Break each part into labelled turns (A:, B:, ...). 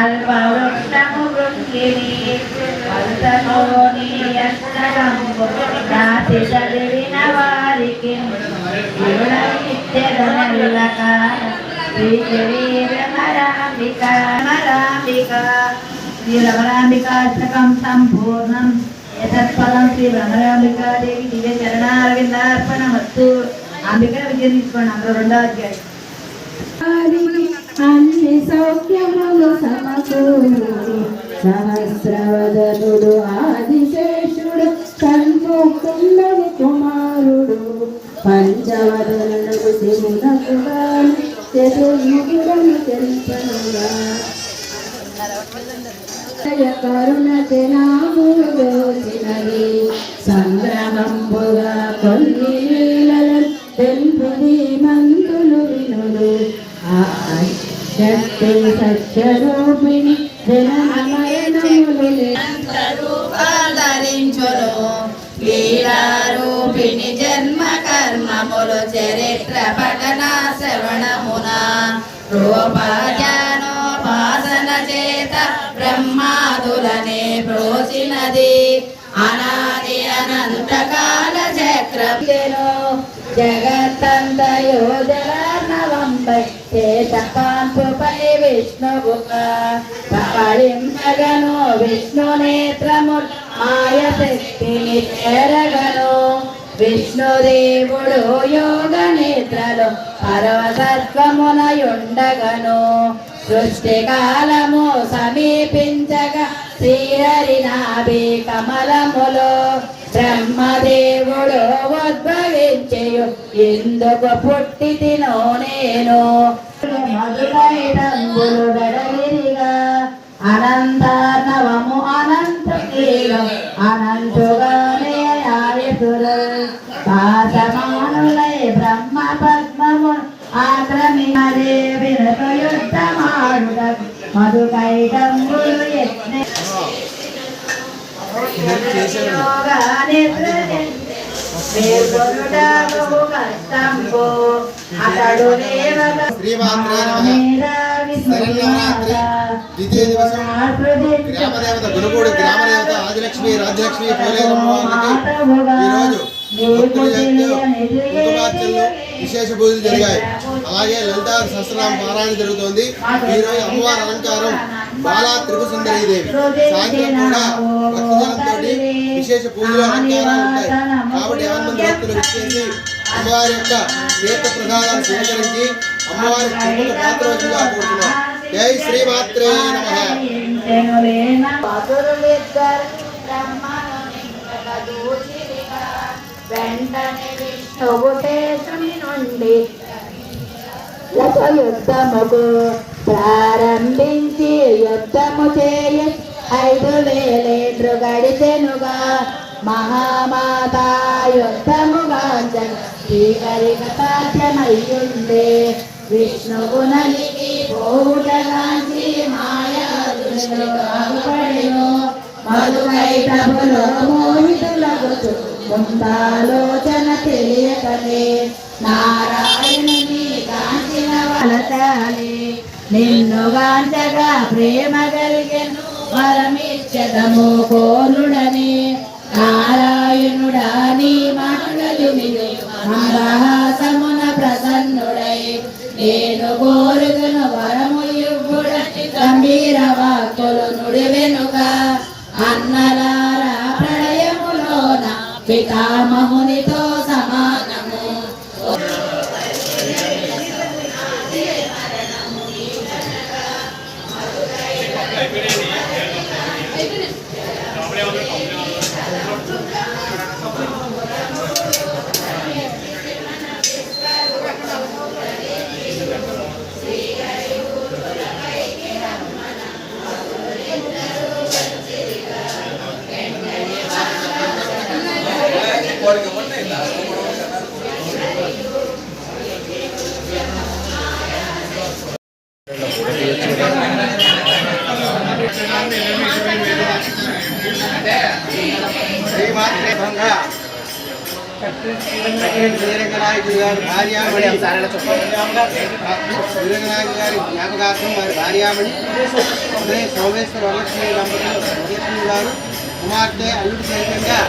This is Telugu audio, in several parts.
A: కల్పవృక్షము వృంగిని పంతలోని యష్టకంబు రాతి చదివిన వారికి ఇవ్వడమిచ్చెదనల్లక శ్రీరమరాంబిక రమరాంబిక శ్రీ సంపూర్ణం యతత్ఫలం శ్రీరమరాంబికాదేవి దివ్య చరణారవిందార్పణమస్తు అంబిక విజయం తీసుకోండి అందులో రెండో అధ్యాయం
B: అన్ని సౌఖ్యములు సమకూరు సహస్రవదనుడు ఆదిశేషుడు కన్ముకుండని కుమారుడు. పంచవదనుడు శివునకు గాను తెలుపనుగా. కరుణ తెనామూచినది సంగ్రహంబుగా కొన్ని శక్తి సత్యరూపిణి జనమరణములు
C: రూపాధరించును లీలారూపిణి జన్మ కర్మములు చరిత్ర పఠన శ్రవణమున. రూపజానోపాసన చేత బ్రహ్మాదులనే ప్రోచినది. అనాది అనంతకాల చక్రం జగత్తంతయో జలనవంపై చేతకాంపుపై విష్ణువుగా పరింపగను విష్ణు నేత్రము. మాయ శక్తిని చేరగను విష్ణుదేవుడు యోగ నేత్రలు పరవసత్వమునయుండగను సృష్టి కాలము సమీపించగా శ్రీహరి నాభి కమలములో. బ్రహ్మదేవుడు ఉద్భవించయు. ఎందుకు పుట్టి తినో నేను?
A: మధురైడంబులు వెడలిరిగా అనంతార్ణవము అనంత అనంతుగానే ఆయతులు పాసమానులై బ్రహ్మ పద్మము ఆక్రమిణరే వినక యుద్ధమాడుట మధుకైటంబులు యత్న అతడు
D: శ్రీమాత్రే నమః. శరణవరాత్రి ద్వితీయ దివసం గ్రామదేవత గురుగూడి గ్రామదేవత ఆదిలక్ష్మి రాజ్యలక్ష్మి ఈరోజు భక్తుల విశేష పూజలు జరిగాయి అలాగే లలితా సహస్రనామ పారాయణ జరుగుతోంది. ఈరోజు అమ్మవారి అలంకారం బాలా త్రిపుసుందరీ దేవి. సాయంత్రం కూడా భక్తజనంతో విశేష పూజలు అలంకారాలు ఉంటాయి. కాబట్టి ఎవరి భక్తులు విచ్చేసి అమ్మవారి యొక్క తీర్థ ప్రసాదాన్ని స్వీకరించి అమ్మవారి కుంకుమ పాత్రోజుగా కోరుతున్నాం. జై శ్రీమాత్రే నమ.
A: వెంటనే విష్ణువు నుండి యుద్ధముకు ప్రారంభించి యుద్ధము చేయ ఐదు వేలేండ్రు గడిచెనుగా మహామాత యుద్ధముగా శ్రీకరిక సాధ్యమయ్యుండే విష్ణువు నలిగి పోవుటగాంచి మాయా దృష్టిను మధుకైటములో మోహితులకు ముందాలోచన తెలియకనే. నారాయణుని కాంచిన వలసాలి నిన్ను గాంచగా ప్రేమ కలిగెను వరమిచ్చదము కోరుడని నారాయణుడా నీ మాటలు విని మందహాసమున ప్రసన్నుడై. నేను కోరుకును వరము ఇవ్వుడని గంభీర వాక్కులు నుడివెనుగా అన్నలారా ప్రళయములోన
D: పితామహుని down there. జ్ఞాపకార్థం వారి భార్యామణి ఉదయ సోమేశ్వర వరలక్ష్మి దంపతులు గారు కుమార్తె అల్లుడి సైతంగా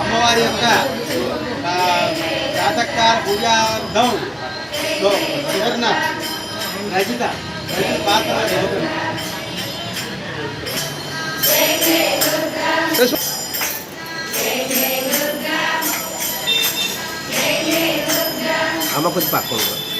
D: అమ్మవారి యొక్క జాతకాల పూజార్థం సువర్ణ రచిత రచిత పాత్ర I'm
E: a good back.